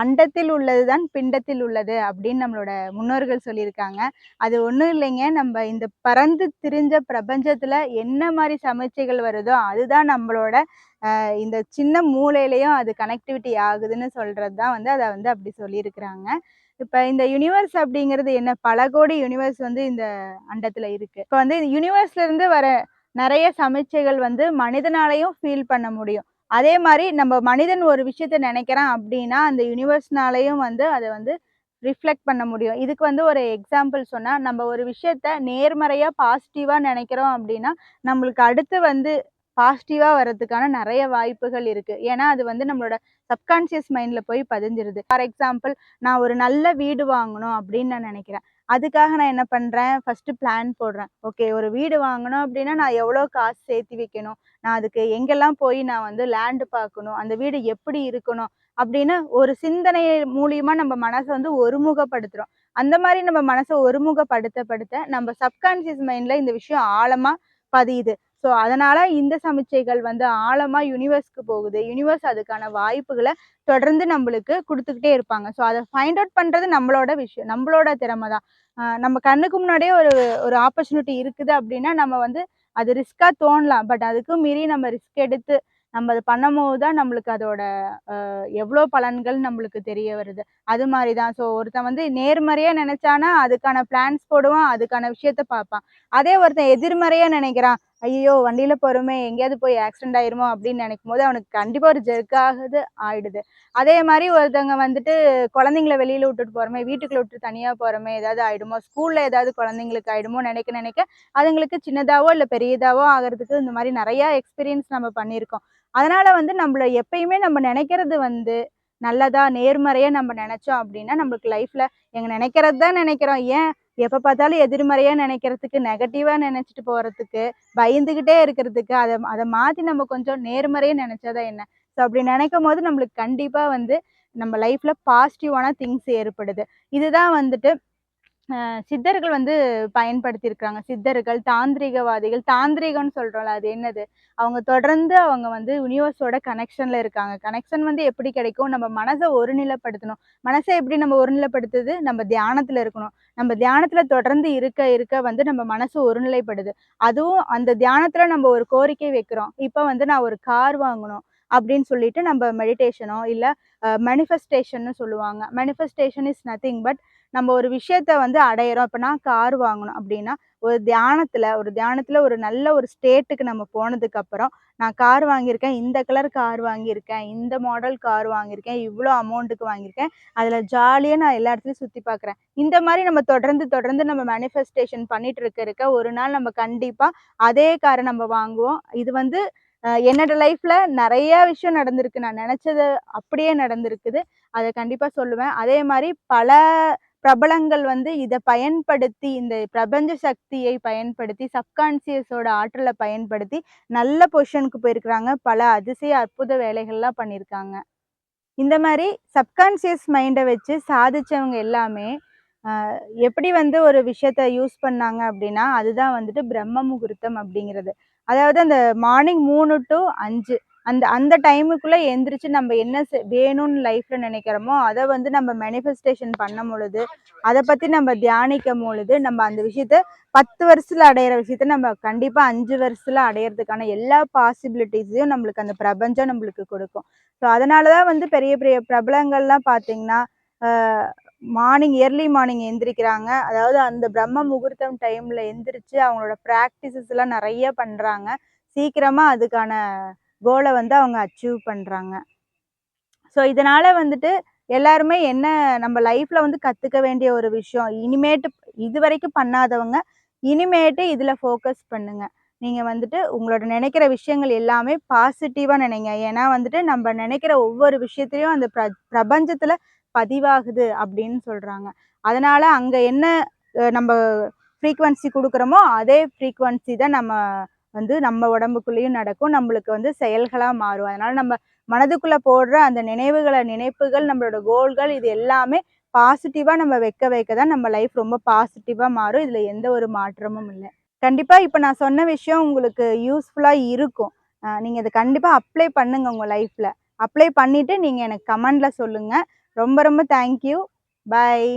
அண்டத்தில் உள்ளது தான் பிண்டத்தில் உள்ளது அப்படின்னு நம்மளோட முன்னோர்கள் சொல்லியிருக்காங்க. அது ஒன்றும் இல்லைங்க. நம்ம இந்த பறந்து திரிஞ்ச பிரபஞ்சத்தில் என்ன மாதிரி சமைச்சைகள் வருதோ அதுதான் நம்மளோட இந்த சின்ன மூளையிலையும் அது கனெக்டிவிட்டி ஆகுதுன்னு சொல்கிறது தான் வந்து அதை வந்து அப்படி சொல்லியிருக்கிறாங்க. இப்போ இந்த யூனிவர்ஸ் அப்படிங்கிறது என்ன? பல கோடி யூனிவர்ஸ் வந்து இந்த அண்டத்தில் இருக்குது இப்போ வந்து இந்த வர நிறைய சமைச்சைகள் வந்து மனிதனாலையும் ஃபீல் பண்ண முடியும். அதே மாதிரி நம்ம மனிதன் ஒரு விஷயத்த நினைக்கிறான் அப்படின்னா அந்த யூனிவர்ஸ்னாலையும் வந்து அதை வந்து ரிஃப்ளெக்ட் பண்ண முடியும். இதுக்கு வந்து ஒரு எக்ஸாம்பிள் சொன்னால் நம்ம ஒரு விஷயத்த நேர்மறையாக பாசிட்டிவாக நினைக்கிறோம் அப்படின்னா நம்மளுக்கு அடுத்து வந்து பாசிட்டிவாக வர்றதுக்கான நிறைய வாய்ப்புகள் இருக்குது ஏன்னா அது வந்து நம்மளோட சப்கான்சியஸ் மைண்டில் போய் பதிஞ்சிருது. ஃபார் எக்ஸாம்பிள் நான் ஒரு நல்ல வீடு வாங்கணும் அப்படின்னு நான் நினைக்கிறேன். அதுக்காக நான் என்ன பண்ணுறேன் ஃபஸ்ட்டு பிளான் போடுறேன். ஓகே ஒரு வீடு வாங்கணும் அப்படின்னா நான் எவ்வளோ காசு சேர்த்து வைக்கணும்? நான் அதுக்கு எங்கெல்லாம் போய் நான் வந்து லேண்டு பார்க்கணும் அந்த வீடு எப்படி இருக்கணும் அப்படின்னு ஒரு சிந்தனை மூலியமா நம்ம மனசை வந்து ஒருமுகப்படுத்துறோம். அந்த மாதிரி நம்ம மனசை ஒருமுகப்படுத்த படுத்த நம்ம சப்கான்சியஸ் மைண்ட்ல இந்த விஷயம் ஆழமா பதியுது. ஸோ அதனால இந்த சமிச்சைகள் வந்து ஆழமா யூனிவர்ஸ்க்கு போகுது. யூனிவர்ஸ் அதுக்கான வாய்ப்புகளை தொடர்ந்து நம்மளுக்கு கொடுத்துக்கிட்டே இருப்பாங்க. ஸோ அதை ஃபைண்ட் அவுட் பண்றது நம்மளோட விஷயம் நம்மளோட திறமை தான் ஆஹ் நம்ம கண்ணுக்கு முன்னாடியே ஒரு ஒரு ஆப்பர்ச்சுனிட்டி இருக்குது அப்படின்னா நம்ம வந்து அது ரிஸ்க்காக தோணலாம். பட் அதுக்கும் மீறி நம்ம ரிஸ்க் எடுத்து நம்ம அதை பண்ணும்போது தான் நம்மளுக்கு அதோட எவ்வளோ பலன்கள் நம்மளுக்கு தெரிய வருது. அது மாதிரி தான். ஸோ ஒருத்தன் வந்து நேர்மறையாக நினச்சானா அதுக்கான பிளான்ஸ் போடுவான் அதுக்கான விஷயத்த பார்ப்பான். அதே ஒருத்தன் எதிர்மறையாக நினைக்கிறான் ஐயோ வண்டியில் போகிறோமே எங்கேயாவது போய் ஆக்சிடென்ட் ஆயிருமோ அப்படின்னு நினைக்கும் போது அவனுக்கு கண்டிப்பாக ஒரு ஜெர்க்காகுது ஆயிடுது. அதே மாதிரி ஒருத்தவங்க வந்துட்டு குழந்தைங்கள வெளியில் விட்டுட்டு போகிறோமே வீட்டுக்குள்ள விட்டு தனியாக போகிறோமே ஏதாவது ஆயிடுமோ ஸ்கூலில் ஏதாவது குழந்தைங்களுக்கு ஆயிடுமோ நினைக்க நினைக்க அதுங்களுக்கு சின்னதாவோ இல்லை பெரியதாவோ ஆகிறதுக்கு இந்த மாதிரி நிறையா எக்ஸ்பீரியன்ஸ் நம்ம பண்ணியிருக்கோம். அதனால் வந்து நம்மள எப்பயுமே நம்ம நினைக்கிறது வந்து நல்லதா நேர்மறையாக நம்ம நினச்சோம் அப்படின்னா நம்மளுக்கு லைஃப்பில் எங்கள் நினைக்கிறது தான் நினைக்கிறோம். ஏன் எப்போ பார்த்தாலும் எதிர்மறையாக நினைக்கிறதுக்கு நெகட்டிவாக நினச்சிட்டு போகிறதுக்கு பயந்துக்கிட்டே இருக்கிறதுக்கு அதை அதை மாற்றி நம்ம கொஞ்சம் நேர்மறையாக நினச்சா தான் என்ன? ஸோ அப்படி நினைக்கும் போது நம்மளுக்கு கண்டிப்பாக வந்து நம்ம லைஃப்பில் பாசிட்டிவான திங்ஸ் ஏற்படுது. இதுதான் வந்துட்டு சித்தர்கள் வந்து பயன்படுத்தியிருக்கிறாங்க. சித்தர்கள் தாந்திரிகவாதிகள் தாந்திரிகம்னு சொல்கிறோம்ல அது என்னது? அவங்க தொடர்ந்து அவங்க வந்து யூனிவர்ஸோட கனெக்ஷனில் இருக்காங்க. கனெக்ஷன் வந்து எப்படி கிடைக்கும்? நம்ம மனசை ஒருநிலைப்படுத்தணும். மனசை எப்படி நம்ம ஒருநிலைப்படுத்துது? நம்ம தியானத்தில் இருக்கணும். நம்ம தியானத்துல தொடர்ந்து இருக்க இருக்க வந்து நம்ம மனசு ஒருநிலைப்படுது. அதுவும் அந்த தியானத்துல நம்ம ஒரு கோரிக்கை வைக்கிறோம். இப்போ வந்து நான் ஒரு கார் வாங்கணும் அப்படின்னு சொல்லிட்டு நம்ம மெடிடேஷனோ இல்லை மேனிஃபெஸ்டேஷன்னு சொல்லுவாங்க. மேனிஃபெஸ்டேஷன் இஸ் நத்திங் பட் நம்ம ஒரு விஷயத்த வந்து அடையிறோம். இப்போ நான் கார் வாங்கணும் அப்படின்னா ஒரு தியானத்துல ஒரு தியானத்துல ஒரு நல்ல ஒரு ஸ்டேட்டுக்கு நம்ம போனதுக்கு அப்புறம் நான் கார் வாங்கியிருக்கேன் இந்த கலர் கார் வாங்கியிருக்கேன் இந்த மாடல் கார் வாங்கியிருக்கேன் இவ்வளோ அமௌண்ட்டுக்கு வாங்கியிருக்கேன். அதில் ஜாலியாக நான் எல்லா இடத்துலையும் சுற்றி பார்க்குறேன். இந்த மாதிரி நம்ம தொடர்ந்து தொடர்ந்து நம்ம மேனிஃபெஸ்டேஷன் பண்ணிட்டு இருக்க இருக்க ஒரு நாள் நம்ம கண்டிப்பாக அதே காரை நம்ம வாங்குவோம். இது வந்து என்னோட லைஃப்ல நிறைய விஷயம் நடந்திருக்கு. நான் நினைச்சது அப்படியே நடந்திருக்குது. அதை கண்டிப்பா சொல்லுவேன். அதே மாதிரி பல பிரபலங்கள் வந்து இதை பயன்படுத்தி இந்த பிரபஞ்ச சக்தியை பயன்படுத்தி சப்கான்சியஸோட ஆற்றலை பயன்படுத்தி நல்ல பொசிஷனுக்கு போயிருக்கிறாங்க. பல அதிசய அற்புத வேலைகள்லாம் பண்ணியிருக்காங்க இந்த மாதிரி சப்கான்சியஸ் மைண்டை வச்சு சாதிச்சவங்க எல்லாமே எப்படி வந்து ஒரு விஷயத்த யூஸ் பண்ணாங்க அப்படின்னா அதுதான் வந்துட்டு பிரம்ம முகூர்த்தம் அப்படிங்கிறது. அதாவது அந்த மார்னிங் மூணு டு அஞ்சு அந்த அந்த டைமுக்குள்ள எந்திரிச்சு நம்ம என்ன செ- வேணும்னு லைஃப்ல நினைக்கிறோமோ அதை வந்து நம்ம மேனிஃபெஸ்டேஷன் பண்ணும் பொழுது அதை பத்தி நம்ம தியானிக்கும் பொழுது நம்ம அந்த விஷயத்த பத்து வருஷத்துல அடையிற விஷயத்த நம்ம கண்டிப்பா அஞ்சு வருஷத்துல அடையிறதுக்கான எல்லா பாசிபிலிட்டிஸையும் நம்மளுக்கு அந்த பிரபஞ்சம் நம்மளுக்கு கொடுக்கும். ஸோ அதனாலதான் வந்து பெரிய பெரிய பிரபலங்கள்லாம் பாத்தீங்கன்னா மார்னிங் ஏர்லி மார்னிங் எந்திரிக்கிறாங்க. அதாவது அந்த பிரம்ம முகூர்த்தம் டைம்ல எந்திரிச்சு அவங்களோட ப்ராக்டிசஸ் எல்லாம் நிறைய பண்றாங்க. சீக்கிரமா அதுக்கான கோலை வந்து அவங்க அச்சீவ் பண்ணுறாங்க ஸோ இதனால் வந்துட்டு எல்லாருமே என்ன நம்ம லைஃப்பில் வந்து கற்றுக்க வேண்டிய ஒரு விஷயம் இனிமேட்டு இது வரைக்கும் பண்ணாதவங்க இனிமேட்டு இதில் ஃபோக்கஸ் பண்ணுங்கள் நீங்கள் வந்துட்டு உங்களோட நினைக்கிற விஷயங்கள் எல்லாமே பாசிட்டிவாக நினைங்க. ஏன்னா வந்துட்டு நம்ம நினைக்கிற ஒவ்வொரு விஷயத்திலையும் அந்த பிர பிரபஞ்சத்தில் பதிவாகுது அப்படின்னு சொல்கிறாங்க அதனால் அங்கே என்ன நம்ம ஃப்ரீக்குவன்சி கொடுக்குறோமோ அதே ஃப்ரீக்குவன்சி தான் நம்ம வந்து நம்ம உடம்புக்குள்ளேயும் நடக்கும். நம்மளுக்கு வந்து செயல்களாக மாறும். அதனால நம்ம மனதுக்குள்ளே போடுற அந்த நினைவுகளை நினைப்புகள் நம்மளோட கோல்கள் இது எல்லாமே பாசிட்டிவாக நம்ம வைக்க வைக்க தான் நம்ம லைஃப் ரொம்ப பாசிட்டிவாக மாறும். இதில் எந்த ஒரு மாற்றமும் இல்லை. கண்டிப்பாக இப்போ நான் சொன்ன விஷயம் உங்களுக்கு யூஸ்ஃபுல்லாக இருக்கும். நீங்கள் இதை கண்டிப்பாக அப்ளை பண்ணுங்க உங்கள் லைஃப்பில் அப்ளை பண்ணிவிட்டு நீங்கள் எனக்கு கமெண்டில் சொல்லுங்கள் ரொம்ப ரொம்ப தேங்க்யூ பாய்